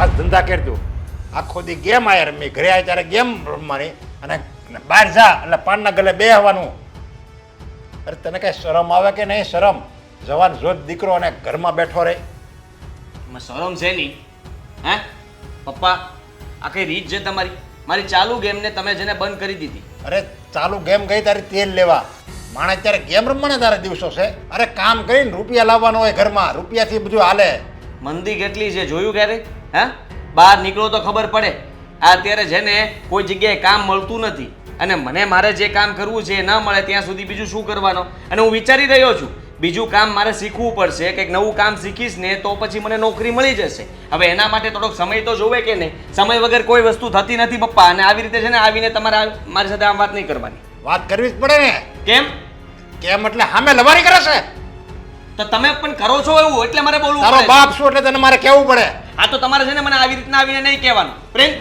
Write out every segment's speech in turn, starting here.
આ ધંધા કરી આખો દી ગેમ આયા રમી ઘરે આવે ત્યારે ગેમ રમવાની અને બહાર જા એટલે પાનના ગલે બેહવાનું. અરે તને કઈ શરમ આવે કે નહીં? શરમ. જવાન જોત દીકરો અને ઘરમાં બેઠો રહે. એમાં શરમ છે નહીં. હે? પપ્પા આ કઈ રીત છે તમારી? મારી ચાલુ ગેમને તમે જેને બંધ કરી દીધી. અરે ચાલુ ગેમ ગઈ તારી તેલ લેવા. માણસ અત્યારે ગેમ રમવાના તારે દિવસો છે. અરે કામ કરીને રૂપિયા લાવવાનો હોય ઘરમાં. રૂપિયાથી બધું હાલે. મંદી કેટલી છે? જોયું ક્યારે હે? બહાર નીકળો તો ખબર પડે. આ અત્યારે છે ને કોઈ જગ્યાએ કામ મળતું નથી. અને મને મારે જે કામ કરવું છે એ ન મળે ત્યાં સુધી બીજું શું કરવાનો? અને હું વિચારી રહ્યો છું બીજું કામ મારે શીખવું પડશે કંઈક નવું કામ શીખીશ ને તો પછી મને નોકરી મળી જશે. હવે એના માટે થોડોક સમય તો જોવે કે નહીં? સમય વગર કોઈ વસ્તુ થતી નથી પપ્પા. અને આવી રીતે છે ને આવીને તમારે મારી સાથે આમ વાત નહીં કરવાની. વાત કરવી જ પડે ને. કેમ? કેમ એટલે સામે લવારી કરે છે. તો તમે પણ કરો છો એવું? એટલે મારે બોલવું તારો બાપ શું એટલે તને મારે કેવું પડે? હા તો તમારે છે ને મને આવી રીતના આવીને નહીં કહેવાનું. પ્રેમ?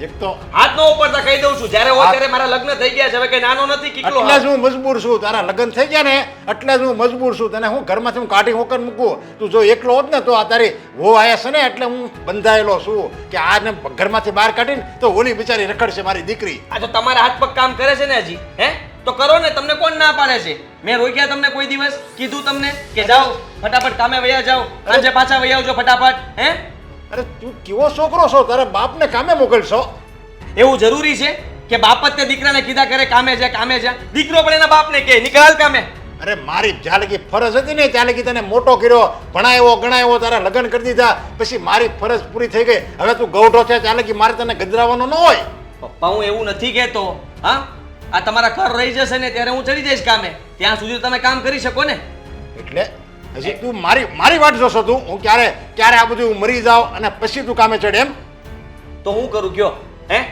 એક તો હાથ નો ઉપરતા કહી દઉં છું જ્યારે હોય ત્યારે મારા લગ્ન થઈ ગયા છે હવે કઈ નાનો નથી કીકલો એટલે જ હું મજબૂર છું તારા લગ્ન થઈ ગયા ને એટલે જ હું મજબૂર છું તને હું ઘરમાંથી હું કાઢી હોકર મૂકું. તું જો એકલો હોત ને તો આ તારી વહુ આયા છે ને એટલે હું બંધાયેલો છું કે આને ઘરમાંથી બહાર કાઢીને તો ઓલી બિચારી રખડશે મારી દીકરી. આ તો તમારા હાથ પગ કામ કરે છે ને હજી હે? તો કરો ને તમને કોણ ના પાડે છે? મેં રોક્યા તમને કોઈ દિવસ? કીધું તમને કે જાઓ ફટાફટ કામે વયા જાઓ સાંજે પાછા વયા આવજો ફટાફટ હે? અરે તું કેવો છોકરો છો? તારા બાપને કામે મોકલશો? એવું જરૂરી છે કે બાપ જ તે દીકરાને કીધા કરે કામે જા કામે જા. દીકરો પણ એના બાપને કહે નીકળ કામે. અરે મારી જ્યાં ફરજ હતી ને લગી તને મોટો કર્યો ભણાયો ગણાયો તારા લગ્ન કરી દીધા પછી મારી ફરજ પૂરી થઈ ગઈ. હવે તું ગૌઢો છે ત્યાં લગી મારે તને ગજરાવાનો ન હોય. પપ્પા હું એવું નથી કહેતો હા? આ તમારા ઘર રહી જશે ને ત્યારે હું ચડી જઈશ કામે. ત્યાં સુધી તમે કામ કરી શકો ને. એટલે હજી તું મારી મારી વાટ જોશો તું. હું ક્યારે ક્યારે આ બધું મરી જાવ અને પછી તું કામે ચડે એમ? તો હું કરું? કયો? હે?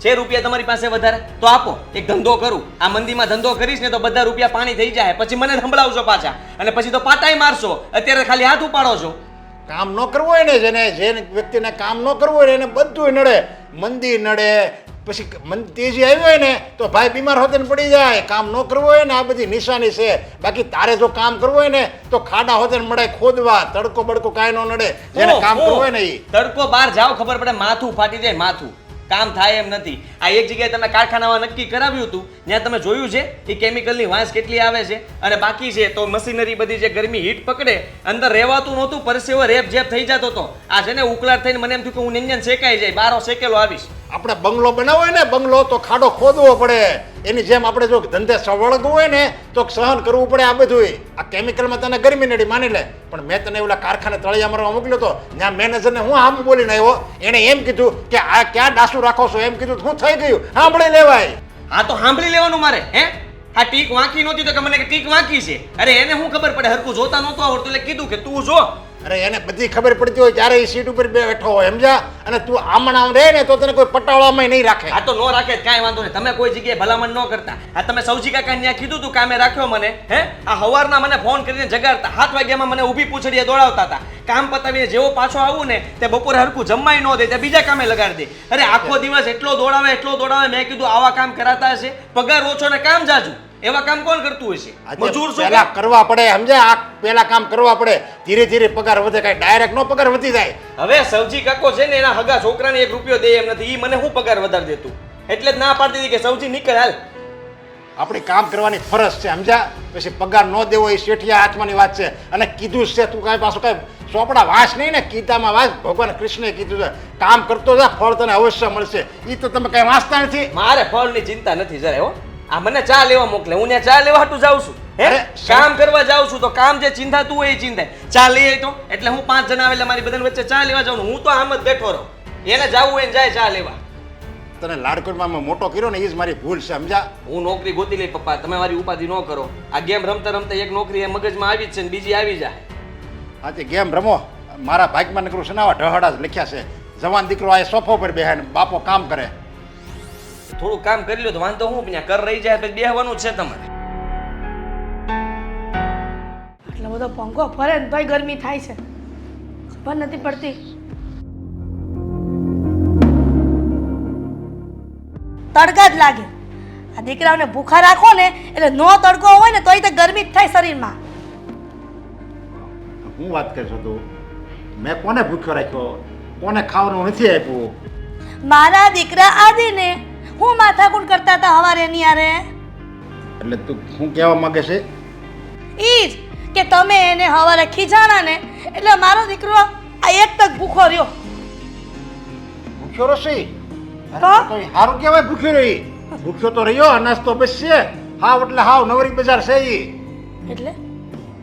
છે રૂપિયા તમારી પાસે વધારે, તો આપો. એક ધંધો કરું. આ મંદીમાં ધંધો કરીશ ને તો બધા રૂપિયા પાણી થઈ જાય. પછી મને સંભળાવશો પાછા. અને પછી તો પાટાઈ મારશો. અત્યારે ખાલી હાથ ઉપાડો છો. કામ ન કરવું હોય ને જેને જે વ્યક્તિને કામ ન કરવું હોય એને બધું નડે. મંદી નડે. પછી મન- તેજી આવી હોય ને તો ભાઈ બીમાર હોતે ને પડી જાય. કામ ન કરવું હોય ને આ બધી નિશાની છે. બાકી તારે જો કામ કરવું હોય ને તો ખાડા હોતે ને મળે ખોદવા. તડકો બડકો કાંઈ ન નડે. જેને કામ. કરવું હોય ને એ તડકો બહાર જાવ ખબર પડે માથું ફાટી જાય માથું. કામ થાય એમ નથી. આ એક જગ્યાએ તમે કારખાનામાં નક્કી કરાવ્યું હતું જ્યાં તમે જોયું છે કે કેમિકલની વાંસ કેટલી આવે છે? અને બાકી છે તો મશીનરી બધી જે ગરમી હીટ પકડે, અંદર રહેવાતું નહોતું, પરસેવો રેપ જેપ થઈ જતો હતો. આ છે ને ઉકળાટ થઈને મને એમ થયું કે હું નિંજન શેકાઈ જાય, બારો શેકેલો આવીશ. આપણે બંગલો બનાવો ને, બંગલો તો ખાડો ખોદવો પડે. એની જેમ આપણે જો ધંધે સવળગવું હોય ને, તો સહન કરવું પડે આ બધું આ કેમિકલમાં તને ગરમી નડી, માની લે. પણ મેં તને ઓલા કારખાને તળિયા મારવા મોકલ્યો તો, ત્યાં મેનેજરને હું આમ બોલીને આવ્યો. એણે એમ કીધું કે, આ ક્યાં ડાસુ રાખો છો? એમ કીધું, હું થઈ ગયું. સાંભળી લેવાય. હા, તો સાંભળી લેવાનું મારે, હે? આ ટીક વાંકી નહોતી તો કે મને કે ટીક વાંકી છે. અરે, એને હું ખબર પડે? હરકું જોતા નહોતું આવડતું, એટલે કીધું કે, તું જો અરે એને બધી ખબર પડતી હોય ત્યારે એ સીટ ઉપર બેઠો હોય સમજા અને તું આમણ આમ રહે ને તો તને કોઈ પટાવડામાં નહીં રાખે. આ તો નો રાખે કાંઈ વાંધો નહીં. તમે કોઈ જગ્યાએ ભલામણ ન કરતા. આ તમે સૌજી કાકા ત્યાં કીધું તું કામે રાખ્યો મને હે? આ હવારના મને ફોન કરીને જગાડતા. સાત વાગ્યામાં મને ઊભી પૂછડીએ દોડાવતા હતા. કામ પતાવીને જેવો પાછો આવું ને તે બપોરે હરખું જમવાય ન દે તે બીજા કામે લગાડી દે. અરે આખો દિવસ એટલો દોડાવે એટલો દોડાવે મેં કીધું આવા કામ કરાતા હશે. પગાર ઓછો ને કામ જાજુ. એવા કામ કોણ કરતું હશે મજૂર શું પેલા કરવા પડે સમજે આ પેલા કામ કરવા પડે. ધીરે ધીરે પગાર વધે કાંઈ ડાયરેક્ટ નો પગાર વધી જાય. હવે સૌજી કાકો છે ને એના હગા છોકરાને એક રૂપિયો દે એમ નથી. ઈ મને શું પગાર વધારે દેતું? એટલે જ ના પાડતી હતી કે સવજી નીકળ હાલ. આપણે કામ કરવાની ફરજ છે સમજ્યા? પછી પગાર ન દેવો એ શેઠિયા આત્માની વાત છે. અને કીધું છે તું કાંઈ પાછું કાંઈ ચોપડા વાસ નહીં ને ગીતામાં વાસ ભગવાન કૃષ્ણે કીધું છે કામ કરતો જા ફળ તને અવશ્ય મળશે. એ તો તમે કાંઈ વાંચતા નથી. મારે ફળની ચિંતા નથી જરા હો. આ મને ચા લેવા મોકલે. હું ત્યાં ચા લેવા હાટું જાઉં છું. હે? કામ કરવા જાઉં છું તો કામ જે ચિંતાતું હોય એ ચિંતા ચા લઈ તો એટલે હું પાંચ જણા આવે એટલે મારી બધાની વચ્ચે ચા લેવા જાઉં હું તો આમ જ બેઠો રહું. એને જાવું હોય ને જાય ચા લેવા. તને લાડકોટમાં મેં મોટો કર્યો ને એ જ મારી ભૂલ છે સમજા? હું નોકરી ગોતી લઈ પપ્પા તમે મારી ઉપાધિ ન કરો. આ ગેમ રમતા રમતા એક નોકરી એ મગજમાં આવી જ છે ને બીજી આવી જાય. આજે ગેમ રમો મારા ભાગમાં નકરું સનાવા ઢહડા જ લખ્યા છે. જવાન દીકરો આ સોફો પર બેહે ને બાપો કામ કરે. થોડું કામ કરી લો તો વાંધો હું ત્યાં કર રહી જાય પછી બેહવાનું છે તમારે. એટલો બધો પંખો ફરે ને તોય ગરમી થાય છે. ખબર નથી પડતી. તડકા જ લાગે. આ દીકરાઓને ભૂખા રાખો ને એટલે નો તડકો હોય ને તોય તો ગરમી જ થાય શરીરમાં. હું વાત કરશો તું મેં કોને ભૂખ્યો રાખ્યો? કોને ખાવાનું નથી આપ્યું? મારા દીકરા આદિને હું માથાકૂટ કરતા હતા હવારે ની આરે એટલે તું શું કહેવા માંગે છે? ઈ જ કે તમે એને હવારે ખીજાણા ને એટલે મારો દીકરો આ એક તક ભૂખો રહ્યો. ભૂખ્યો રસી તો? સારું કહેવાય ભૂખ્યો રહી. ભૂખ્યો તો રહ્યો અનાજ તો હાવ એટલે હાવ નવરી બજાર છે ઈ. એટલે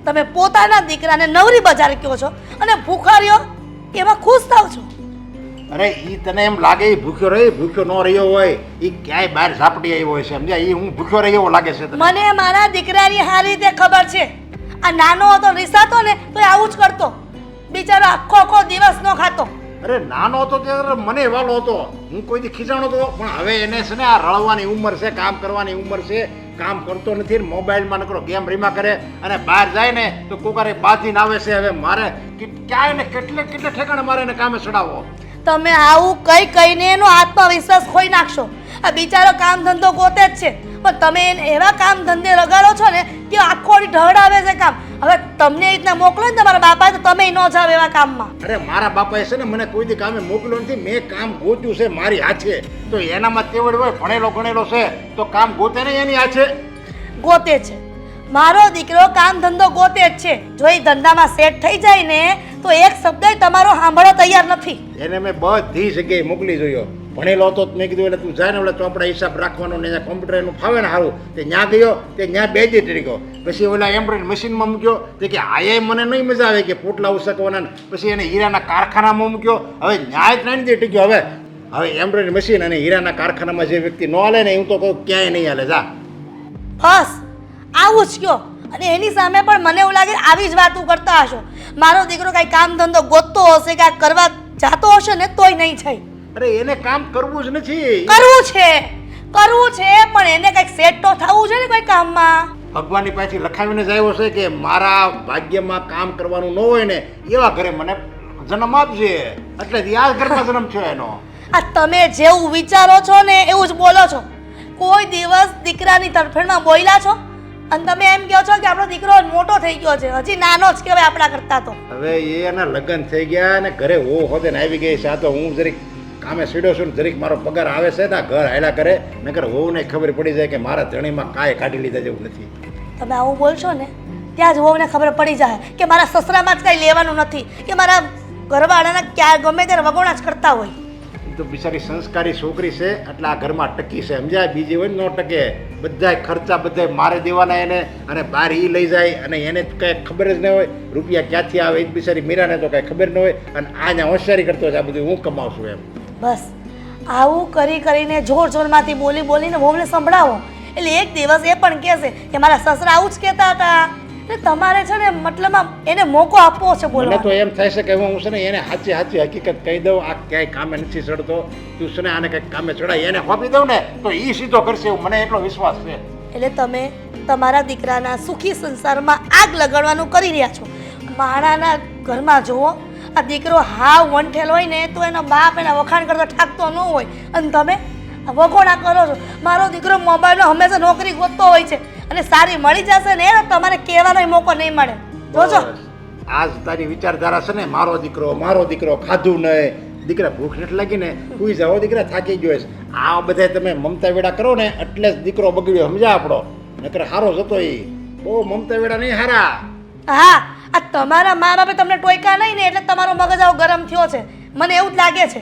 તમે પોતાના દીકરાને નવરી બજાર કહો છો અને ભૂખા રહ્યો એમાં ખુશ થાવ છો. અરે એ તને એમ લાગે એ ભૂખ્યો રહી? ભૂખ્યો ન રહ્યો હોય એ ક્યાંય બહાર ઝાપટી આવ્યો હોય છે સમજ્યા? એ હું ભૂખ્યો રહ્યો લાગે છે મને મારા દીકરાની સારી રીતે ખબર છે. આ નાનો હતો રીસાતો ને તો આવું જ કરતો. બિચારો આખો આખો દિવસ નો ખાતો. અરે નાનો હતો ત્યારે મને વાલો હતો. હું કોઈ દી ખીજાણો હતો? પણ હવે એને છે ને આ રળવાની ઉંમર છે કામ કરવાની ઉંમર છે. કામ કરતો નથી મોબાઈલમાં નકરો ગેમ રીમા કરે અને બહાર જાય ને તો કોકારે બાંધીને આવે છે હવે મારે ક્યાંય ને કેટલે કેટલે ઠેકાણે મારે એને કામે ચડાવો તમે આવું કઈ કહીને એનો આત્મવિશ્વાસ ખોઈ નાખશો. આ બિચારો કામ ધંધો ગોતે જ છે. પણ તમે એને એવા કામ ધંધે લગાડો છો ને કે આખો ઢળાવે છે કામ. હવે તમને એ રીતના મોકલો ને તમારા બાપા તો તમે ન જાવ એવા કામમાં. અરે મારા બાપાએ છે ને મને કોઈ દી કામે મોકલ્યો નથી. મેં કામ ગોત્યું છે મારી હાથે. તો એનામાં તેવડ હોય ભણેલો ગણેલો છે તો કામ ગોતે નહીં એની હાથે? ગોતે છે. મારો દીકરો કામ ધંધો ગોતે જ છે. જો એ ધંધામાં સેટ થઈ જાય ને તો એક શબ્દ તમારો સાંભળવા તૈયાર નથી. એને મેં બધી જગ્યાએ મોકલી જોયો. ભણેલો હતો તો મેં કીધું એટલે તું જાય ને એટલે ચોપડા હિસાબ રાખવાનો ને કોમ્પ્યુટર એનું ફાવે ને સારું તે ત્યાં ગયો તે ન્યા બે જ ગયો પછી ઓલા એમ્બ્રોઇડ મશીનમાં મૂક્યો. તે કે આયે મને નહીં મજા આવે કે પોટલા ઉસકવાના. પછી એને હીરાના કારખાનામાં મૂક્યો. હવે ન્યાય જ નહીં ટીક્યો. હવે હવે એમ્બ્રોઇડ મશીન અને હીરાના કારખાનામાં જે વ્યક્તિ ન હાલે ને હું તો કહું ક્યાંય નહીં હાલે જા. બસ. આવું જ કયો. અને એની સામે પણ મને એવું લાગે આવી જ વાતો કરતા હશો. મારો દીકરો કાંઈ કામ ધંધો ગોતતો હશે કે કરવા જાતો હશે ને તોય નહીં થાય અરે એને કામ કરવું જ નથી. કરવું છે. કરવું છે પણ એને કંઈક સેટ તો થવું છે ને કોઈ કામમાં? ભગવાનની પાસેથી લખાવીને જ આવ્યો છે કે મારા ભાગ્યમાં કામ કરવાનું ન હોય ને એવા ઘરે મને જન્મ આપજે. એટલે યાદ ઘરમાં જન્મ છે એનો. આ તમે જેવું વિચારો છો ને એવું જ બોલો છો. કોઈ દિવસ દીકરાની તરફેણમાં બોલ્યા છો? અને તમે એમ કહો છો કે આપણો દીકરો મોટો થઈ ગયો છે. હજી નાનો જ કહેવાય આપણા કરતા તો. હવે એ એના લગ્ન થઈ ગયા અને ઘરે હો હોદે ને આવી ગઈ છે. આ તો હું જરીક કામે સીડો છું જરીક મારો પગાર આવે છે ને ઘર હાયલા કરે. નકર વહુને ખબર પડી જાય કે મારા ધણીમાં કાંઈ કાઢી લીધા જેવું નથી. તમે આવું બોલશો ને ત્યાં જ વહુને ખબર પડી જાય કે મારા સસરામાં જ કાંઈ લેવાનું નથી. કે મારા ઘરવાળાના ક્યાં ગમે ત્યારે વગોણા જ કરતા હોય. તો બિચારી સંસ્કારી છોકરી છે, એટલે આ ઘરમાં ટકી છે. સમજાય? બીજી હોય ને ટકે. બધાય ખર્ચા બધાય મારે દેવાના એને, અને બહાર એ લઈ જાય, અને એને કંઈ ખબર જ ન હોય. રૂપિયા ક્યાંથી આવે? એ બિચારી મીરાને તો કાંઈ ખબર ન હોય. અને આ ત્યાં હોશિયારી કરતો હોય આ બધું હું કમાવશું એમ. બસ. આવું કરી કરીને જોર જોરમાંથી બોલી બોલીને વહુને સંભળાવો. એટલે એક દિવસ એ પણ કહેશે કે, મારા સસરા આવું જ કહેતા હતા. એટલે તમારે છે ને મતલબ એને મોકો આપવો છે મને તો એમ થાય છે કે હું છે ને એને સાચી સાચી હકીકત કહી દઉં આ ક્યાંય કામે નથી ચડતો. તું છે ને આને કંઈક કામે ચડાય એને હોપી દઉં ને તો એ સીધો કરશે એવું મને એટલો વિશ્વાસ છે. એટલે તમે તમારા દીકરાના સુખી સંસારમાં આગ લગાડવાનું કરી રહ્યા છો. માણાના ઘરમાં જુઓ આ દીકરો હા વંઠેલ હોય ને તો એનો બાપ એના વખાણ કરતો ઠાકતો ન હોય. અને તમે વખોણા કરો છો. મારો દીકરો મોબાઈલનો હંમેશા નોકરી ગોતતો હોય છે. અને સારી મળી જશે ને તો તમારે કહેવાનો મોકો નહીં મળે. જોજો. આજ તારી વિચારધારા છે ને મારો દીકરો મારો દીકરો ખાધું નહીં. દીકરા ભૂખ નથી લાગી ને સુઈ જાઓ દીકરા થાકી ગયો છે. આ બધા તમે મમતા વેડા કરો ને એટલે જ દીકરો બગડ્યો સમજા આપણો? નકર હારો જતો એ. બહુ મમતા વેડા નહીં હારા. હા આ તમારા મા બાપે તમને ટોયકા નહીં ને એટલે તમારો મગજ આવો ગરમ થયો છે. મને એવું જ લાગે છે.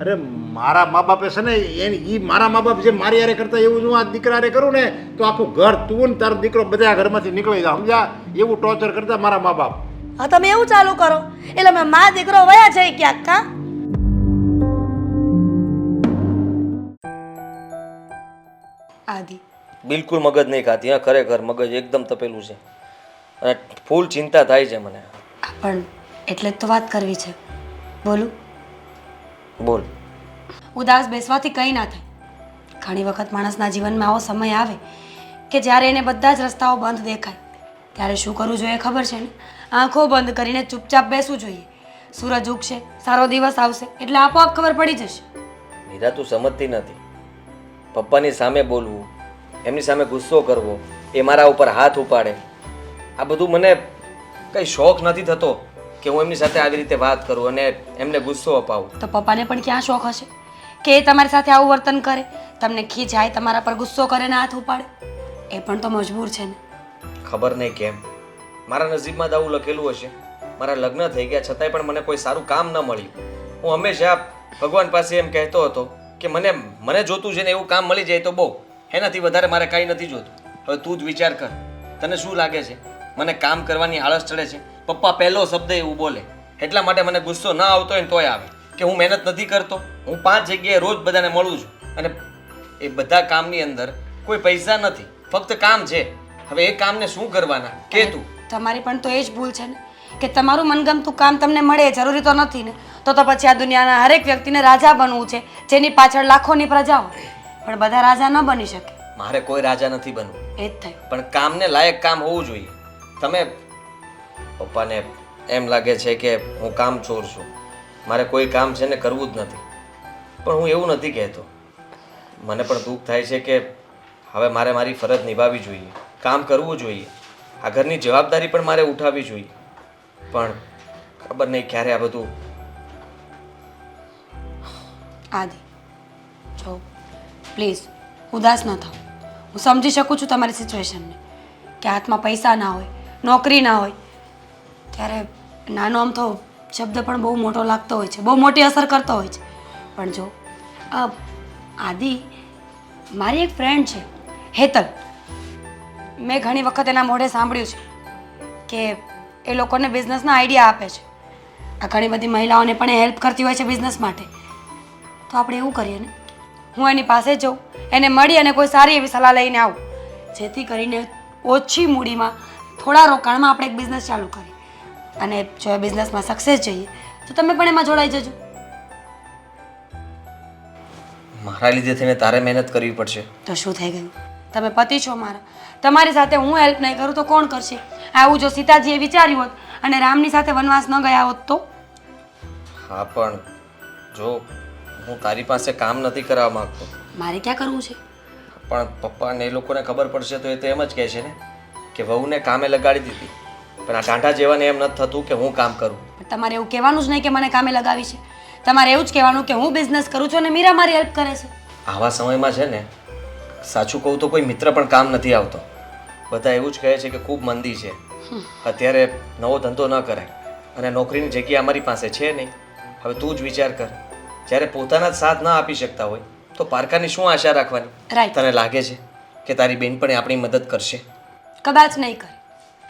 અરે મારા મા બાપે છે ને એની એ મારા મા બાપ જે મારી યારે કરતા એવું હું આ દીકરા હારે કરું ને તો આખું ઘર તું ને તારો દીકરો બધા ઘરમાંથી નીકળી જાય સમજા એવું ટોર્ચર કરતા મારા મા બાપ હા તમે એવું ચાલુ કરો. એટલે મેં મા દીકરો વયા જાય ક્યાંક કા આદિ. બિલકુલ મગજ નહીં ખાતી હા ખરેખર મગજ એકદમ તપેલું છે. અને ફૂલ ચિંતા થાય છે મને. પણ એટલે જ તો વાત કરવી છે. બોલું. બોલ. ઉદાસ બેસવાથી કંઈ ના થાય. ઘણી વખત માણસના જીવનમાં આવો સમય આવે કે જ્યારે એને બધા જ રસ્તાઓ બંધ દેખાય. ત્યારે શું કરવું જોઈએ ખબર છે ને? આંખો બંધ કરીને ચૂપચાપ બેસવું જોઈએ. સૂરજ ઉગશે સારો દિવસ આવશે એટલે આપોઆપ ખબર પડી જશે. મીરા તું સમજતી નથી. પપ્પાની સામે બોલવું એમની સામે ગુસ્સો કરવો એ મારા ઉપર હાથ ઉપાડે. આ બધું મને કંઈ શોખ નથી થતો. કે હું એમની સાથે આવી રીતે વાત કરું અને એમને ગુસ્સો અપાવું. તો પપ્પાને પણ ક્યાં શોખ હશે? કે એ તમારી સાથે આવું વર્તન કરે? તમને ખીજાય તમારા પર ગુસ્સો કરે ને હાથ ઉપાડે? એ પણ તો મજબૂર છે ને. ખબર નહીં કેમ. મારા નસીબમાં જ આવું લખેલું હશે. મારા લગ્ન થઈ ગયા છતાંય પણ મને કોઈ સારું કામ ન મળ્યું. હું હંમેશા ભગવાન પાસે એમ કહેતો હતો કે મને મને જોતું છે ને એવું કામ મળી જાય તો બહુ. એનાથી વધારે મારે કાંઈ નથી જોતું. હવે તું જ વિચાર કર. તને શું લાગે છે? મને કામ કરવાની આળસ ચડે છે? પપ્પા પહેલો શબ્દ એવું બોલે. એટલા માટે મને ગુસ્સો ન આવતો હોય ને તોય આવે. કે હું મહેનત નથી કરતો હું પાંચ જગ્યાએ રોજ બધાને મળું છું. અને એ બધા કામની અંદર કોઈ પૈસા નથી ફક્ત કામ છે. હવે એ કામને શું કરવાના? કે તું? તમારી પણ તો એ જ ભૂલ છે ને કે તમારું મનગમતું કામ તમને મળે જરૂરી તો નથી ને. તો તો પછી આ દુનિયાના હરેક વ્યક્તિને રાજા બનવું છે જેની પાછળ લાખોની પ્રજા હોય. પણ બધા રાજા ન બની શકે. મારે કોઈ રાજા નથી બનવું. એ જ થાય. પણ કામને લાયક કામ હોવું જોઈએ. તમે પપ્પાને એમ લાગે છે કે હું કામ ચોર છું. મારે કોઈ કામ છે ને કરવું જ નથી. પણ હું એવું નથી કહેતો. મને પણ દુઃખ થાય છે કે હવે મારે મારી ફરજ નિભાવવી જોઈએ. કામ કરવું જોઈએ. આ ઘરની જવાબદારી પણ મારે ઉઠાવવી જોઈએ. પણ ખબર નહીં ક્યારે આ બધું આદિ, જો, પ્લીઝ, ઉદાસ ન થાઓ હું સમજી શકું છું તમારી સિચ્યુએશનને, કે હાથમાં પૈસા ના હોય, નોકરી ના હોય ત્યારે નાનો આમ તો શબ્દ પણ બહુ મોટો લાગતો હોય છે બહુ મોટી અસર કરતો હોય છે. પણ જો અ, આદિ મારી એક ફ્રેન્ડ છે હેતલ. મેં ઘણી વખત એના મોઢે સાંભળ્યું છે કે એ લોકોને બિઝનેસના આઈડિયા આપે છે. આ ઘણી બધી મહિલાઓને પણ એ હેલ્પ કરતી હોય છે બિઝનેસ માટે. તો આપણે એવું કરીએ ને હું એની પાસે જઉં એને મળી અને કોઈ સારી એવી સલાહ લઈને આવું. જેથી કરીને ઓછી મૂડીમાં થોડા રોકાણમાં આપણે એક બિઝનેસ ચાલુ કરીએ. અને જો એ બિઝનેસમાં સક્સેસ જઈએ તો તમે પણ એમાં જોડાઈ જજો. મારા લીધે થઈને તારે મહેનત કરવી પડશે. તો શું થઈ ગયું? તમે પતિ છો મારા. તમારી સાથે હું હેલ્પ નહીં કરું તો કોણ કરશે? આવું જો સીતાજીએ વિચાર્યું હોત અને રામની સાથે વનવાસ ન ગયા હોત તો? હા પણ જો હું તારી પાસે કામ નથી કરવા માંગતો. મારે ક્યાં કરવું છે? પણ પપ્પાને એ લોકોને ખબર પડશે તો એ તો એમ જ કહે છે ને કે વહુને કામે લગાડી દીધી. પણ આ ટાંટા જેવાને એમ નથી થતું કે હું કામ કરું. તમારે એવું કહેવાનું જ નહીં કે મને કામે લગાવી છે. તમારે એવું જ કહેવાનું કે હું બિઝનેસ કરું છું અને મીરા મારી હેલ્પ કરે છે. આવા સમયમાં છે ને સાચું કહું તો કોઈ મિત્ર પણ કામ નથી આવતો. બધા એવું જ કહે છે કે ખૂબ મંદી છે. અત્યારે નવો ધંધો ન કરાય અને નોકરીની જગ્યા અમારી પાસે છે નહીં. હવે તું જ વિચાર કર. જ્યારે પોતાના જ સાથ ના આપી શકતા હોય તો પારકાની શું આશા રાખવાની? તને લાગે છે કે તારી બેન પણ આપણી મદદ કરશે? કદાચ નહીં કરે.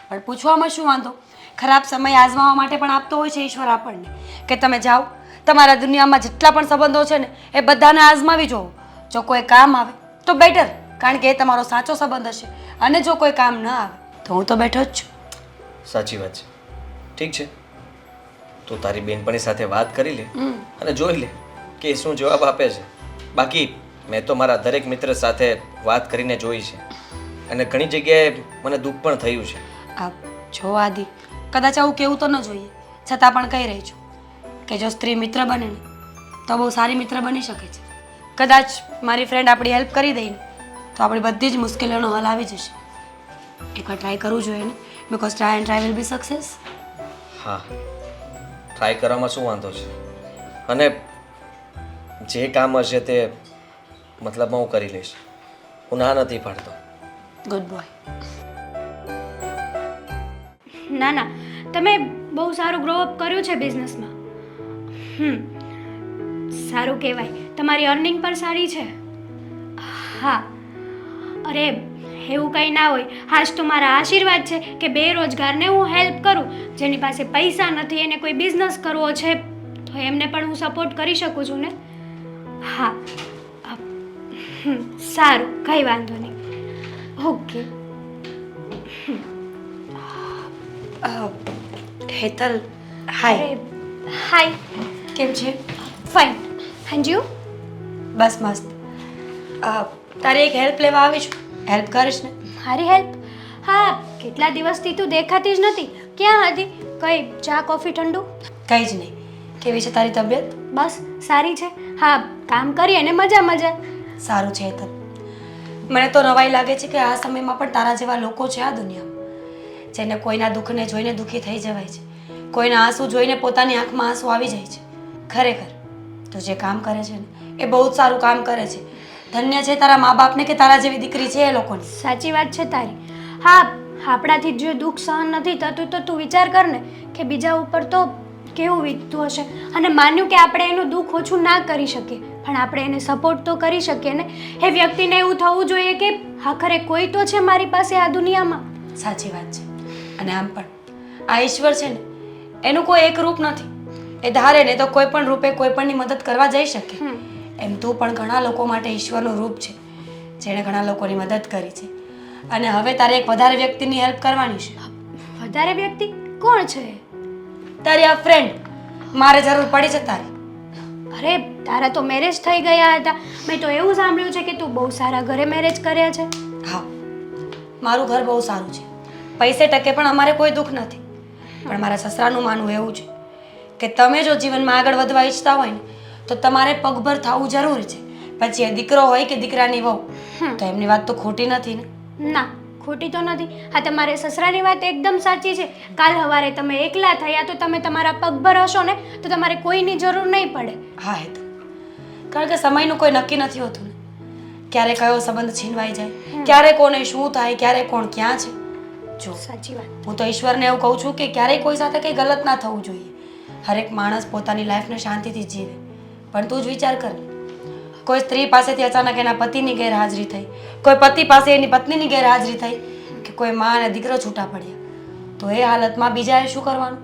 પણ પૂછવામાં શું વાંધો? ખરાબ સમય આઝમાવા માટે પણ આપતો હોય છે ઈશ્વર આપણને. કે તમે જાઓ તમારા દુનિયામાં જેટલા પણ સંબંધો છે ને એ બધાને આજમાવી જુઓ જો કોઈ કામ આવે તો બેટર કારણ કે એ તમારો સાચો સંબંધ હશે. અને જો કોઈ કામ ન આવે તો હું તો બેઠો જ છું. સાચી વાત છે. ઠીક છે. તું તારી બેનપણી સાથે વાત કરી લે. અને જોઈ લે કે શું જવાબ આપે છે. બાકી મેં તો મારા દરેક મિત્ર સાથે વાત કરીને જોઈ છે. અને ઘણી જગ્યાએ મને દુઃખ પણ થયું છે. આ જો આદિ કદાચ આવું કેવું તો ન જોઈએ. છતાં પણ કહી રહી છું કે જો સ્ત્રી મિત્ર બને ને તો બહુ સારી મિત્ર બની શકે છે. કદાચ મારી ફ્રેન્ડ આપણી હેલ્પ કરી દઈને તો આપણી બધી જ મુશ્કેલીઓનો હલ આવી જશે. એકવાર ટ્રાય કરવું જોઈએ ને because try and try will be success હા. ટ્રાય કરવામાં શું વાંધો છે? અને જે કામ હશે તે મતલબમાં હું કરી લઈશ. હું ના નથી પાડતો. ગુડ બોય ના ના. તમે બહુ સારું ગ્રો અપ કર્યું છે બિઝનેસમાં હમ. સારું કહેવાય. તમારી અર્નિંગ પણ સારી છે. હા. અરે, એવું કંઈ ના હોય. હાજ તો મારા આશીર્વાદ છે કે બેરોજગારને હું હેલ્પ કરું. જેની પાસે પૈસા નથી, એને કોઈ બિઝનેસ કરવો છે, તો એમને પણ હું સપોર્ટ કરી શકું છું ને? હા. સારું. કંઈ વાંધો નહીં. ઓકે હેતલ. હાય હાય કેમ છે? ફાઇન એન્ડ યુ બસ મસ્ત. તારે એક હેલ્પ લેવા આવી છું. હેલ્પ કરીશ ને? મારી હેલ્પ? હા કેટલા દિવસથી તું દેખાતી જ નથી. ક્યાં હતી? કઈ ચા કોફી ઠંડુ? કંઈ જ નહીં. કેવી છે તારી તબિયત? બસ સારી છે. હા કામ કરીએ ને મજા મજા. સારું છે હેતલ. મને તો નવાઈ લાગે છે કે આ સમયમાં પણ તારા જેવા લોકો છે આ દુનિયામાં. જેને કોઈના દુઃખને જોઈને દુઃખી થઈ જવાય છે. કોઈના આંસુ જોઈને પોતાની આંખમાં આંસુ આવી જાય છે. ખરેખર તું જે કામ કરે છે ને એ બહુ જ સારું કામ કરે છે. ધન્ય છે તારા મા બાપને કે તારા જેવી દીકરી છે એ લોકોની. સાચી વાત છે તારી. હા આપણાથી જો દુઃખ સહન નથી થતું તો તું વિચાર કર ને કે બીજા ઉપર તો કેવું વીતતું હશે? અને માન્યું કે આપણે એનું દુઃખ ઓછું ના કરી શકીએ પણ આપણે એને સપોર્ટ તો કરી શકીએ ને? એ વ્યક્તિને એવું થવું જોઈએ કે આખરે કોઈ તો છે મારી પાસે આ દુનિયામાં? સાચી વાત છે. અને આમ પણ. આ ઈશ્વર છે ને એનું કોઈ એક રૂપ નથી. એ ધારે ને તો કોઈ પણ રૂપે કોઈ પણની મદદ કરવા જઈ શકે. એમ તું પણ ઘણા લોકો માટે ઈશ્વરનું રૂપ છે જેણે ઘણા લોકોની મદદ કરી છે. અને હવે તારે એક વધારે વ્યક્તિની હેલ્પ કરવાની છે. વધારે વ્યક્તિ કોણ છે? તારી આ ફ્રેન્ડ મારે જરૂર પડી છે તારી. અરે તારા તો મેરેજ થઈ ગયા હતા. મેં તો એવું સાંભળ્યું છે કે તું બહુ સારા ઘરે મેરેજ કર્યા છે. હા મારું ઘર બહુ સારું છે. પૈસે ટકે પણ અમારે કોઈ દુઃખ નથી. પણ મારા સસરાનું માનવું એવું છે કે તમે જો જીવનમાં આગળ વધવા ઈચ્છતા હોય ને તો તમારે પગભર થવું જરૂરી છે. પછી એ દીકરો હોય કે દીકરાની વહુ તો એમની વાત તો ખોટી નથી ને. ના ખોટી તો નથી. હા તમારે સસરાની વાત એકદમ સાચી છે. કાલ સવારે તમે એકલા થયા તો તમે તમારા પગભર હશો ને તો તમારે કોઈની જરૂર નહીં પડે. હા એ તો. કારણ કે સમયનું કોઈ નક્કી નથી હોતું ને. ક્યારે કયો સંબંધ છીનવાઈ જાય ક્યારે કોને શું થાય ક્યારે કોણ ક્યાં છે. જો. સાચી વાત. હું તો ઈશ્વરને એવું કહું છું કે ક્યારેય કોઈ સાથે કંઈ ગલત ના થવું જોઈએ. હરેક માણસ પોતાની લાઈફને શાંતિથી જીવે. પણ તું જ વિચાર કર. કોઈ સ્ત્રી પાસેથી અચાનક એના પતિની ગેરહાજરી થઈ કોઈ પતિ પાસે એની પત્નીની ગેરહાજરી થઈ કે કોઈ મા અને દીકરો છૂટા પડ્યા. તો એ હાલતમાં બીજાએ શું કરવાનું?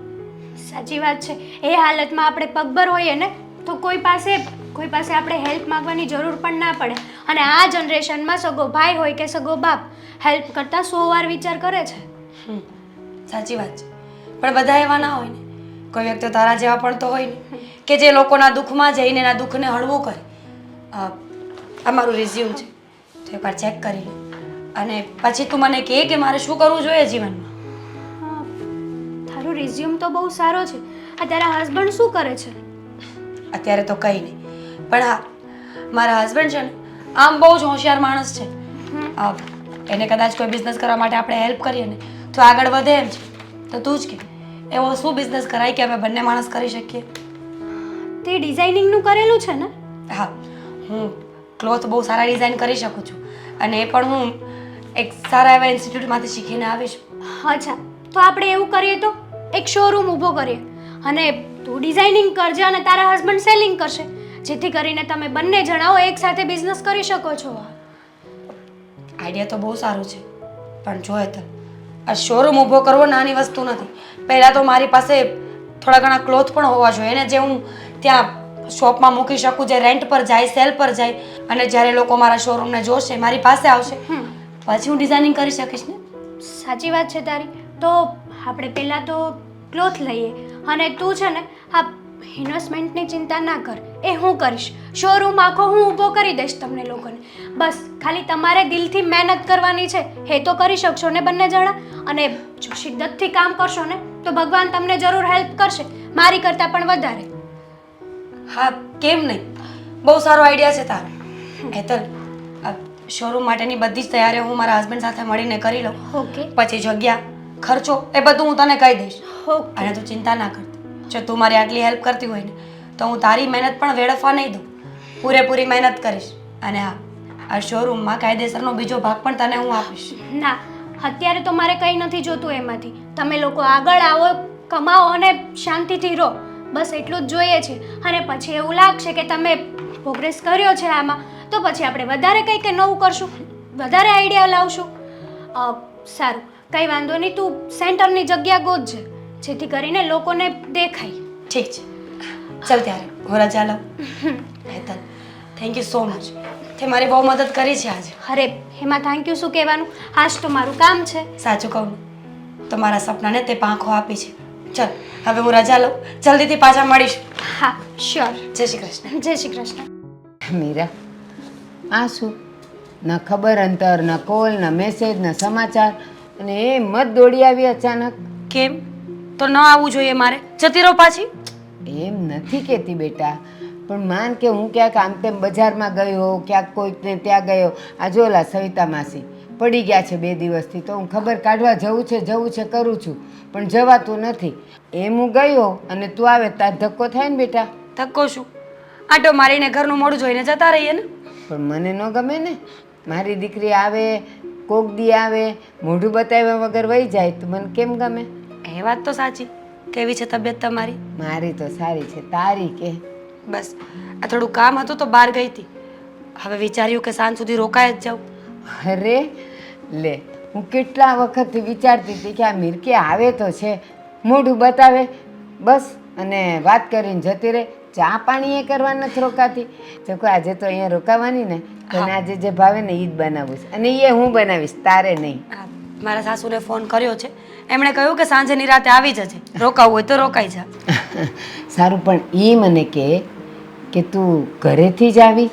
સાચી વાત છે. એ હાલતમાં આપણે પગભર હોઈએ ને તો કોઈ પાસે કોઈ પાસે આપણે હેલ્પ માંગવાની જરૂર પણ ના પડે. અને આ જનરેશનમાં સગો ભાઈ હોય કે સગો બાપ હેલ્પ કરતાં સો વાર વિચાર કરે છે? હમ, સાચી વાત છે. પણ બધા એવા ના હોય ને. કોઈ વ્યક્તિ તારા જેવા પણ તો હોય ને કે જે લોકોના દુઃખમાં જઈને એના દુઃખને હળવું કરે. આ આ મારું રિઝ્યુમ છે. તો એકવાર ચેક કરી લે. અને પછી તું મને કહે કે મારે શું કરવું જોઈએ જીવનમાં. હા, તારું રિઝ્યુમ તો બહુ સારો છે. આ તારા હસબન્ડ શું કરે છે? અત્યારે તો કંઈ નહીં. પણ હા મારા હસબન્ડ છે ને આમ બહુ જ હોશિયાર માણસ છે. આ, એને કદાચ કોઈ બિઝનેસ કરવા માટે આપણે હેલ્પ કરીએ ને તો આગળ વધે એમ છે. તો તું જ કે એવો શું બિઝનેસ કરાય કે અમે બંને માણસ કરી શકીએ? તે ડિઝાઇનિંગનું કરેલું છે ને? હા હું ક્લોથ બહુ સારા ડિઝાઇન કરી શકું છું. અને એ પણ હું એક સારા એવા ઇન્સ્ટિટ્યૂટમાંથી શીખીને આવીશ. અચ્છા તો આપણે એવું કરીએ તો? એક શોરૂમ ઊભો કરીએ. અને તું ડિઝાઇનિંગ કરજે અને તારા હસબન્ડ સેલિંગ કરશે. જેથી કરીને તમે બંને જણાઓ એકસાથે બિઝનેસ કરી શકો છો. આઈડિયા તો બહુ સારું છે. પણ જો તો આ શોરૂમ ઊભો કરવો નાની વસ્તુ નથી. પહેલાં તો મારી પાસે થોડા ઘણા ક્લોથ પણ હોવા જોઈએ ને જે હું ત્યાં શોપમાં મૂકી શકું જે રેન્ટ પર જાય સેલ પર જાય અને જ્યારે લોકો મારા શોરૂમને જોશે મારી પાસે આવશે. પછી હું ડિઝાઇનિંગ કરી શકીશ ને? સાચી વાત છે તારી. તો આપણે પહેલાં તો ક્લોથ લઈએ. અને તું છે ને આ ઇન્વેસ્ટમેન્ટની ચિંતા ના કર. એ હું કરીશ. શોરૂમ આખો હું ઊભો કરી દઈશ તમને લોકોને. બસ ખાલી તમારે દિલથી મહેનત કરવાની છે. એ તો કરી શકશો ને બંને જણા? અને જો શિદ્દતથી કામ કરશો ને તો ભગવાન તમને જરૂર હેલ્પ કરશે. મારી કરતાં પણ વધારે. હા કેમ નહીં? બહુ સારો આઈડિયા છે તારો. હેતલ શોરૂમ માટેની બધી જ તૈયારીઓ હું મારા હસબન્ડ સાથે મળીને કરી લઉં. ઓકે પછી જગ્યા ખર્ચો એ બધું હું તને કહી દઈશ. ઓકે અને તું ચિંતા ના કરતી જો તું મારી આટલી હેલ્પ કરતી હોય ને, તો હું તારી મહેનત પણ વેડફવા નહીં દઉં. પૂરેપૂરી મહેનત કરીશ. અને હા, આ શોરૂમમાં કાયદેસરનો બીજો ભાગ પણ તને હું આપીશ. ના, અત્યારે તો મારે કંઈ નથી જોતું એમાંથી. તમે લોકો આગળ આવો, કમાઓ અને શાંતિથી રહો. બસ એટલું જ જોઈએ છે. અને પછી એવું લાગશે કે તમે પ્રોગ્રેસ કર્યો છે આમાં. તો પછી આપણે વધારે કંઈ કે નવું કરશું? વધારે આઈડિયા લાવશું? સારું. કંઈ વાંધો નહીં, તું સેન્ટરની જગ્યા ગોતજે. જેથી કરીને લોકોને દેખાય. ઠીક છે. ચાલ ત્યારે. હું રજા લઉં Hetal thank you so much તે મારી બહુ મદદ કરી છે આજે. અરે એમાં થેન્ક યુ શું કહેવાનું? આજ તો મારું કામ છે. સાચું કહું. તો મારા સપનાને તે પાંખો આપી છે. ચાલ હવે હું રજા લઉં. જલ્દીથી પાછા મળીશ. હા શ્યોર જય શ્રી કૃષ્ણ. જય શ્રી કૃષ્ણ. મીરા આ શું? ન ખબર અંતર ન કોલ ન મેસેજ ન સમાચાર. અને એ મત દોડી આવી અચાનક. કેમ? તો ન આવવું જોઈએ મારે. જતી રહો પાછી. એમ નથી કહેતી બેટા. પણ માન કે હું ક્યાંક આમ તેમ બજારમાં ગયો ક્યાંક કોઈકને ત્યાં ગયો. આ જોલા સવિતા માસી પડી ગયા છે બે દિવસથી તો હું ખબર કાઢવા જવું છે જવું છે કરું છું. પણ જવાતું નથી. એમ હું ગયો અને તું આવે તાર ધક્કો થાય ને બેટા. ધક્કો શું? આટો મારીને ઘરનું મોડું જોઈને જતા રહીએ ને. પણ મને ન ગમે ને. મારી દીકરી આવે કોક દી આવે મોઢું બતાવ્યા વગર વહી જાય. તો મને કેમ ગમે? એ વાત તો સાચી. કેવી છે તબિયત તમારી? મારી તો સારી છે. તારી કે? બસ. આ થોડું કામ હતું તો બહાર ગઈ હતી. હવે વિચાર્યું કે સાંજ સુધી રોકાય જ જાઉં. અરે લે હું કેટલા વખતથી વિચારતી હતી કે આ મિરકી આવે તો છે. મોઢું બતાવે. બસ અને વાત કરીને જતી રહે. ચા પાણી એ કરવા નથી રોકાતી. જો કે આજે તો અહીંયા રોકાવાની ને. અને આજે જે ભાવે ને એ જ બનાવું અને એ હું બનાવીશ તારે નહીં. મારા સાસુને ફોન કર્યો છે. એમણે કહ્યું કે સાંજે નિરાતે આવી જજે. રોકાવું હોય તો રોકાઈ જા. સારું પણ એ મને કહે કે તું ઘરેથી જ આવી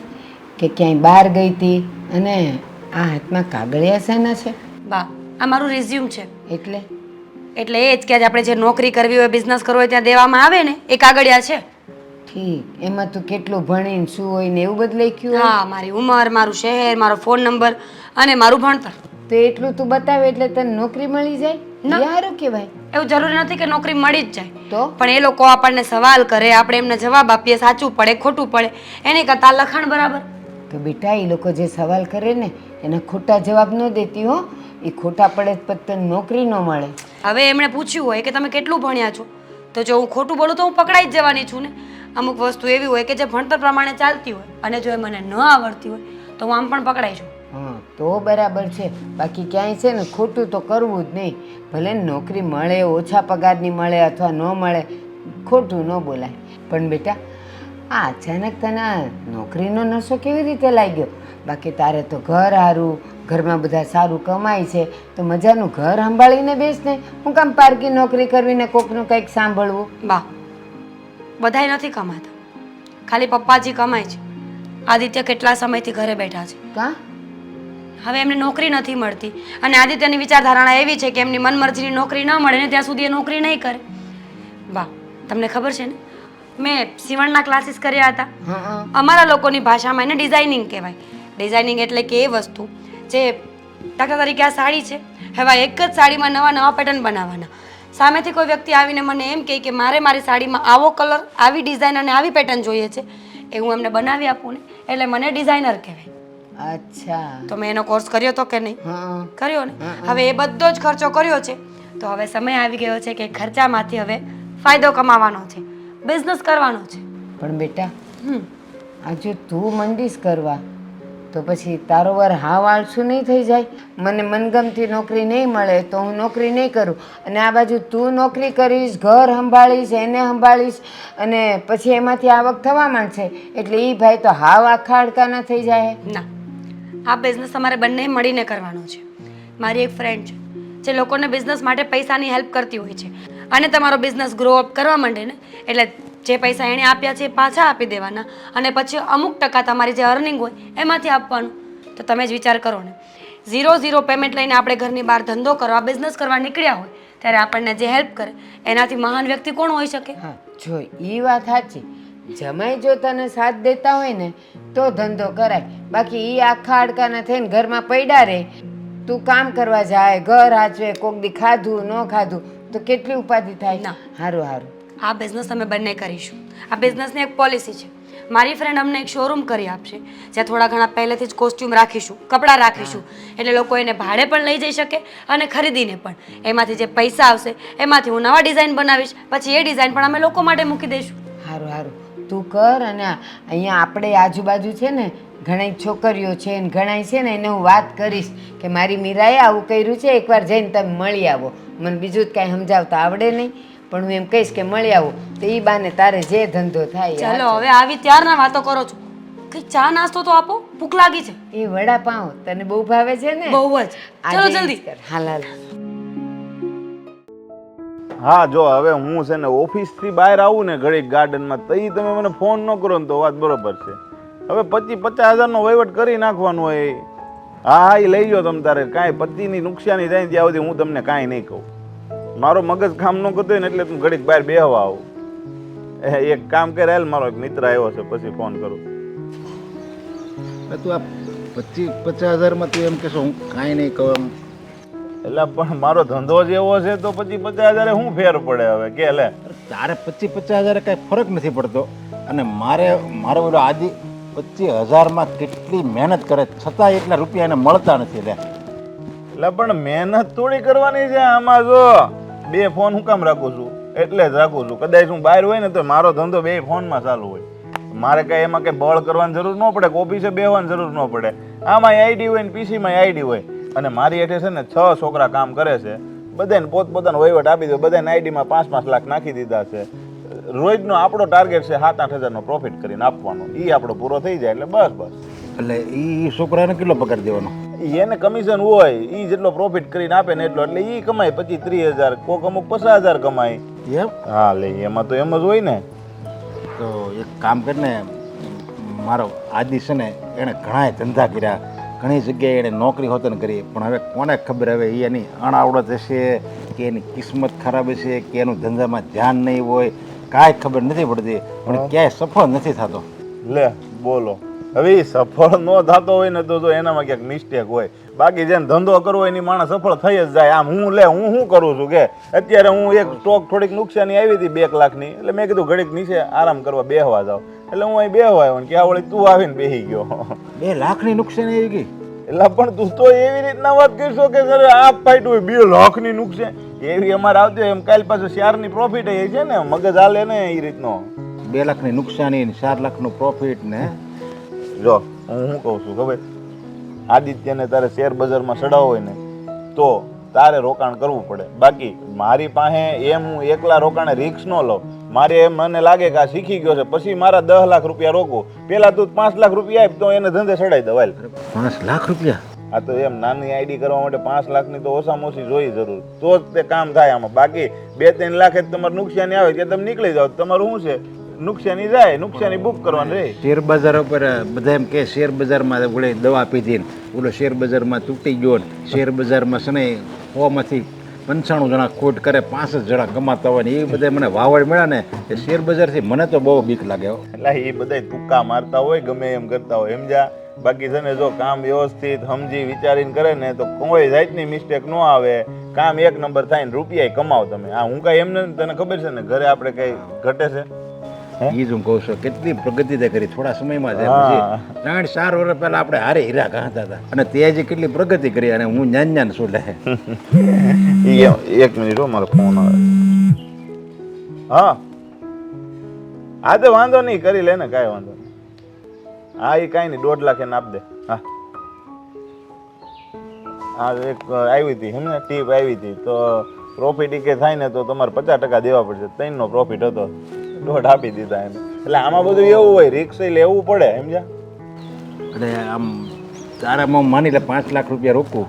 કે ક્યાંય બહાર ગઈ હતી અને આ હાથમાં કાગળિયા શેના છે? બા આ મારું રિઝ્યુમ છે. એટલે? એટલે એ જ કે આજે આપણે જે નોકરી કરવી હોય બિઝનેસ કરવો હોય ત્યાં દેવામાં આવે ને એ કાગળિયા છે. ઠીક. એમાં તું કેટલું ભણીને શું હોય ને એવું બધું લખ્યું હા મારી ઉંમર મારું શહેર મારો ફોન નંબર અને મારું ભણતર. તો એટલું તું બતાવે એટલે તને નોકરી મળી જાય? સારું કહેવાય. એવું જરૂરી નથી કે નોકરી મળી જ જાય. તો? પણ એ લોકો આપણને સવાલ કરે આપણે એમને જવાબ આપીએ સાચું પડે ખોટું પડે. એની કરતાં લખાણ બરાબર. તો બેટા એ લોકો જે સવાલ કરે ને એના ખોટા જવાબ ન દેતી હો. એ ખોટા પડે પત્તન નોકરી ન મળે. હવે એમણે પૂછ્યું હોય કે તમે કેટલું ભણ્યા છો? તો જો હું ખોટું બોલું તો હું પકડાઈ જ જવાની છું ને. અમુક વસ્તુ એવી હોય કે જે ભણતર પ્રમાણે ચાલતી હોય અને જો એ મને ન આવડતી હોય તો હું આમ પણ પકડાઈ છું હા તો બરાબર છે. બાકી ક્યાંય છે ને ખોટું તો કરવું જ નહીં. ભલે નોકરી મળે ઓછા પગારની મળે અથવા ન મળે ખોટું ન બોલાય. પણ બેટા આ અચાનક તને નોકરીનો નશો કેવી રીતે લાગ્યો? બાકી તારે તો ઘર સારું ઘરમાં બધા સારું કમાય છે તો મજાનું ઘર સંભાળીને બેસ ને. હું કામ પારકી નોકરી કરવીને કોકનું કંઈક સાંભળવું? બા બધાય નથી કમાતા. ખાલી પપ્પાજી કમાય છે. આદિત્ય કેટલા સમયથી ઘરે બેઠા છે. કાં? હવે એમને નોકરી નથી મળતી. અને આદિત્યની વિચારધારણા એવી છે કે એમની મનમરજીની નોકરી ન મળે ને ત્યાં સુધી એ નોકરી નહીં કરે. વાહ તમને ખબર છે ને? મેં સીવણના ક્લાસીસ કર્યા હતા. અમારા લોકોની ભાષામાં એને ડિઝાઇનિંગ કહેવાય. ડિઝાઇનિંગ એટલે કે એ વસ્તુ જે દાખલા તરીકે આ સાડી છે. હવે એક જ સાડીમાં નવા નવા પેટર્ન બનાવવાના. સામેથી કોઈ વ્યક્તિ આવીને મને એમ કહે કે મારે મારી સાડીમાં આવો કલર આવી ડિઝાઇન અને આવી પેટર્ન જોઈએ છે. એ હું એમને બનાવી આપું ને. એટલે મને ડિઝાઇનર કહેવાય. અચ્છા. તો મેં એનો કોર્સ કર્યો તો કે નહીં? હા કર્યો ને? હવે એ બધો જ ખર્ચો કર્યો છે. તો હવે સમય આવી ગયો છે કે ખર્ચામાંથી હવે ફાયદો કમાવાનો છે બિઝનેસ કરવાનો છે. પણ બેટા આ જો તું મંડીશ કરવા તો પછી તારો વાર હા વાળશું નહીં થઈ જાય? મને મનગમતી નોકરી નહીં મળે તો હું નોકરી નહીં કરું. અને આ બાજુ તું નોકરી કરીશ ઘર સંભાળીશ એને સંભાળીશ અને પછી એમાંથી આવક થવા માંડશે. એટલે એ ભાઈ તો હાવ આખા અડકાના થઈ જાય. ના. આ બિઝનેસ તમારે બંને મળીને કરવાનો છે. મારી એક ફ્રેન્ડ છે, જે લોકોને બિઝનેસ માટે પૈસાની હેલ્પ કરતી હોય છે. અને તમારો બિઝનેસ ગ્રો અપ કરવા માંડે ને, એટલે જે પૈસા એણે આપ્યા છે એ પાછા આપી દેવાના. અને પછી અમુક ટકા તમારી જે અર્નિંગ હોય, એમાંથી આપવાનું. તો તમે જ વિચાર કરો ને. ઝીરો ઝીરો પેમેન્ટ લઈને આપણે ઘરની બહાર ધંધો કરવા બિઝનેસ કરવા નીકળ્યા હોય, ત્યારે આપણને જે હેલ્પ કરે, એનાથી મહાન વ્યક્તિ કોણ હોઈ શકે? હા, જો એ વાત સાચી જમાઈ જો તને સાથ દેતા હોય ને તો ધંધો કરાય. બાકી એ આખા હાડકાના થઈને ઘરમાં પડ્યા રહે તું કામ કરવા જાય ઘર હાચવે કોક દી ખાધું ન ખાધું તો કેટલી ઉપાધિ થાય? ના. હારું સારું આ બિઝનેસ અમે બંને કરીશું. આ બિઝનેસની એક પોલિસી છે. મારી ફ્રેન્ડ અમને એક શોરૂમ કરી આપશે જ્યાં થોડા ઘણા પહેલેથી જ કોસ્ટ્યુમ રાખીશું કપડાં રાખીશું. એટલે લોકો એને ભાડે પણ લઈ જઈ શકે અને ખરીદીને પણ. એમાંથી જે પૈસા આવશે એમાંથી હું નવા ડિઝાઇન બનાવીશ પછી એ ડિઝાઇન પણ અમે લોકો માટે મૂકી દઈશું. સારું સારું તું કર અને અહીંયા આપણે આજુબાજુ છે ને ઘણાય છોકરીઓ છે ને ઘણાય છે ને એને હું વાત કરીશ કે મારી મીરાએ આવું કર્યું છે એકવાર જઈને તમે મળી આવો. મને બીજું જ કાંઈ સમજાવતા આવડે નહીં પણ હું એમ કહીશ કે મળી આવો. તો એ બાને તારે જે ધંધો થાય ચાલો હવે આવી ત્યારના વાતો કરો છો. કઈ ચા નાસ્તો તો આપો? ભૂખ લાગી છે. એ વડાપાઉં તને બહુ ભાવે છે ને? બહુ જ. ચલો જલ્દી. હાલ હાલ હા, જો હવે હું છે ને ઓફિસથી બહાર આવું ને ઘડીક ગાર્ડનમાં, તો ઈ તમે મને ફોન ન કરો ને તો વાત બરોબર છે. હવે પચીસ પચાસ હજારનો વહીવટ કરી નાખવાનો હોય હા હા એ લઈ જાઓ તમે તારે. કાંઈ પતિની નુકસાની થાય ત્યાં સુધી હું તમને કાંઈ નહીં કહું. મારો મગજ કામ ન કરતો ને એટલે તું ઘડીક બહાર બેહવા આવું. એક કામ કરે મારો એક મિત્ર આવ્યો છે, પછી ફોન કરું. તું આ પચીસ પચાસ હજારમાં તું એમ કહેશો હું કાંઈ નહીં કહું એમ. એટલે પણ મારો ધંધો જ એવો છે તો પછી પચાસ હજારે શું ફેર પડે હવે? કે લે. તારે પચીસ પચાસ હજાર કાંઈ ફરક નથી પડતો. અને મારે મારો બધો આદિ પચીસ હજારમાં કેટલી મહેનત કરે છતાં એટલા રૂપિયા એને મળતા નથી લે. એટલે પણ મહેનત થોડી કરવાની છે આમાં જો. બે ફોન હું કામ રાખું છું? એટલે જ રાખું છું. કદાચ હું બહાર હોય ને તો મારો ધંધો બે ફોનમાં ચાલુ હોય. મારે કઈ એમાં કઈ બળ કરવાની જરૂર ન પડે ઓફિસે બેહવાની જરૂર ન પડે. આમાં આઈડી હોય ને પીસીમાં આઈડી હોય. અને મારી હેઠે છે ને છ છોકરા કામ કરે છે. બધાને પોતપોતાનો વહીવટ આપી દો બધાને આઈડીમાં પાંચ પાંચ લાખ નાખી દીધા છે. રોજનો આપણો ટાર્ગેટ છે સાત આઠ હજારનો પ્રોફિટ કરીને આપવાનો. એ આપણો પૂરો થઈ જાય એટલે બસ બસ. એટલે એ છોકરાને કેટલો પગાર દેવાનો? ઈ એને કમિશન હોય એ જેટલો પ્રોફિટ કરીને આપે ને એટલો એટલે એ કમાય પચીસ ત્રીસ હજાર કોક અમુક પચાસ હજાર કમાય. એમ? હા લે એમાં તો એમ જ હોય ને. તો એક કામ કરીને મારો આદિ છે ને એણે ઘણાય ધંધા કર્યા. ઘણી જગ્યાએ એણે નોકરી હોતન કરી પણ હવે કોને ખબર હવે એ એની અણાવડત હશે કે એની કિસ્મત ખરાબ હશે કે એનું ધંધામાં ધ્યાન નહીં હોય કાંઈ ખબર નથી પડતી પણ ક્યાંય સફળ નથી થતો. લે બોલો. હવે સફળ ન થતો હોય ને તો જો એનામાં ક્યાંક મિસ્ટેક હોય. બાકી જેને ધંધો કરવો એની માણસ સફળ થઈ જ જાય. આમ હું લે હું શું કરું છું કે? અત્યારે હું એક સ્ટોક થોડીક નુકસાની આવી હતી બે લાખની. એટલે મેં કીધું ઘડીક નીચે આરામ કરવા બેહવા જાવ. એટલે હું અહીં બેહવા આવ્યો કે આ વળી તું આવીને બેહી ગયો. બે લાખની નુકસાની આવી ગઈ? એટલે પણ તું તો એવી રીતના વાત કરશો કે સર આ ફાઈટ હોય બે લાખની નુકસાન. એવી અમારે આવતી એમ કાલ પાછું શેરની પ્રોફિટ એ છે ને મગજ હાલે ને એ રીતનો. બે લાખની નુકસાની ને ચાર લાખનું પ્રોફિટ ને? જો હું શું કહું છું ખબર? આદિત્યને તારે શેર બજારમાં ચડાવવો હોય ને તો તારે રોકાણ કરવું પડે. બાકી મારી પાસે એમ હું એકલા રોકાણે રિક્સ ન લઉં. મારે એમ મને લાગે કે આ શીખી ગયો છે. પછી મારા દસ લાખ રૂપિયા રોકો. પેલા તું પાંચ લાખ રૂપિયા આપ તો એને ધંધે ચડાવી દવાય પાંચ લાખ રૂપિયા? આ તો એમ નાની આઈડી કરવા માટે પાંચ લાખની તો ઓછામાં ઓછી જોઈ જરૂર. તો જ તે કામ થાય આમાં. બાકી બે ત્રણ લાખ જ તમારે નુકસાની આવે કે તમે નીકળી જાઓ. તમારું શું છે? નુકસાની જાય નુકસાની બુક કરવાની રહે. શેર બજાર ઉપર બધા એમ કે શેર બજારમાં ઓલે દવા પીધી ઓલો શેર બજારમાં તૂટી ગયો શેર બજારમાં શને ને સોમાંથી પંચાણું જણા ખોટ કરે, પાંચ જણા કમાતા હોય ને એ બધા મને વાવડ મળ્યા ને એ શેર બજારથી મને તો બહુ બીક લાગે. એટલે એ બધા તુક્કા મારતા હોય, ગમે એમ કરતા હોય. એમ જા, બાકી છે ને જો કામ વ્યવસ્થિત, સમજી વિચારીને કરે ને તો કોઈ જાતની મિસ્ટેક ન આવે. કામ એક નંબર થાય ને રૂપિયા કમાવ તમે. આ હું કાંઈ એમને તને ખબર છે ને, ઘરે આપણે કઈ ઘટે છે? જ હું કહું છું કેટલી પ્રગતિ તે કરી. થોડા સમયમાં છે. ત્રણ ચાર વર્ષ પહેલા આપણે હારે હીરા કહાતા હતા. અને તે જે કેટલી પ્રગતિ કરી અને હું જ્ઞાન જ્ઞાન શું લે એક મિનિટ હો મારો ફોન આવે. હા. હા તો વાંધો નહીં કરી લે ને કાંઈ વાંધો નહીં. હા એ કાંઈ નહીં દોઢ લાખ એને આપ દે. હા. હા એક આવી હતી એમને ટીપ આવી હતી. તો પ્રોફિટ કે થાય ને તો તમારે પચાસ ટકા દેવા પડશે. ત્રણનો પ્રોફિટ હતો. દોઢ આપી દીધા એને. એટલે આમાં બધું એવું હોય રિક્સ લેવું પડે સમજ્યા? એટલે આમ તારામાં માની લે પાંચ લાખ રૂપિયા રોકું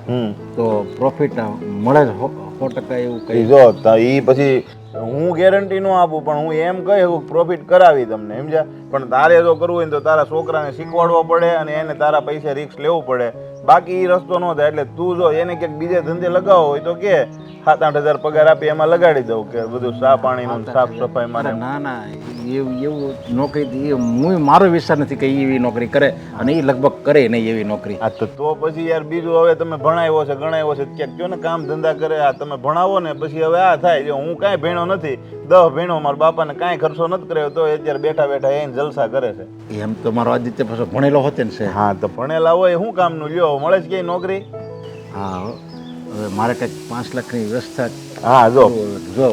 તો પ્રોફિટ મળે જ સો ટકા એવું કહી જો તો ઈ પછી હું ગેરંટી ન આપું પણ હું એમ કહું પ્રોફિટ કરાવી તમને સમજ્યા? પણ તારે જો કરવું હોય ને તો તારા છોકરાને શીખવાડવો પડે અને એને તારા પૈસે રિક્સ લેવું પડે. બાકી એ રસ્તો ન થાય એટલે તું જો એને ક્યાંક બીજે ધંધે લગાવો હોય તો કે સાત આઠ હજાર પગાર આપી એમાં લગાડી દઉં કે બધું ચા પાણીનું સાફ સફાઈ મારે. ના ના એવું એવું નોકરી હું મારો વિચાર નથી કે એવી નોકરી કરે અને એ લગભગ કરે નહીં એવી નોકરી. હા તો તો પછી યાર બીજું હવે તમે ભણાવ્યો છે ગણાવ્યો છે ક્યાંક કયો ને કામ ધંધા કરે આ તમે ભણાવો ને પછી હવે આ થાય જો હું કાંઈ ભેણો નથી દહ ભેણો મારા બાપાને કાંઈ ખર્ચો નથી કર્યો તો એ અત્યારે બેઠા બેઠા એને જલસા કરે છે. એમ તો મારો આદિત્ય પાછો ભણેલો હોતે ને છે. હા તો ભણેલા હોય શું કામનું? લ્યો મળે છે ક્યાંય નોકરી? હા હવે મારે કંઈક પાંચ લાખની વ્યવસ્થા હા જો. જો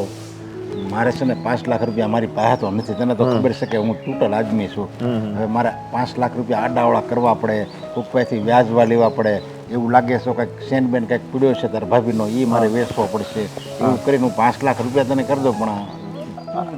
મારે છે ને પાંચ લાખ રૂપિયા મારી પાસે તો નથી તને તો ખબર છે કે હું ટૂટલ આદમી છું. હવે મારે પાંચ લાખ રૂપિયા આડાવડા કરવા પડે ઉપરથી વ્યાજવા લેવા પડે. એવું લાગે છે કંઈક સેન બેન કંઈક પીડ્યો છે તાર ભાભીનો એ મારે વેચવો પડશે. એવું કરીને હું પાંચ લાખ રૂપિયા તને કરી દઉં પણ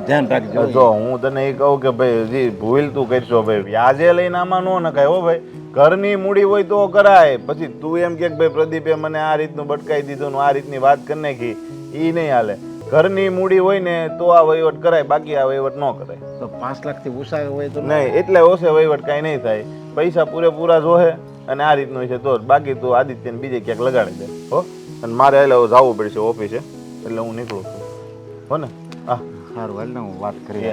ધ્યાન રાખજો. જો હું તને એ કહું કે ભાઈ જી ભૂલ તું કરશો ભાઈ વ્યાજે લઈને આમાં ન નખાય. હો ભાઈ ઘરની મૂડી હોય તો કરાય. પછી તું એમ કે ભાઈ પ્રદીપે મને આ રીતનું બટકાઈ દીધું ને આ રીતની વાત કરી નાખી. એ નહીં હાલે. ઘરની મૂડી હોય ને તો આ વહીવટ કરાય બાકી આ વહીવટ ન કરાય. તો પાંચ લાખથી ઓછા હોય તો નહીં એટલે ઓછે વહીવટ કાંઈ નહીં થાય. પૈસા પૂરેપૂરા જોહે અને આ રીતનું છે તો જ. બાકી તું આદિત્યને બીજે ક્યાંક લગાડી દે. હો? અને મારે એટલે જવું પડશે ઓફિસે એટલે હું નીકળું છું. હો ને? હા. સારું હાલ ને હું વાત કરી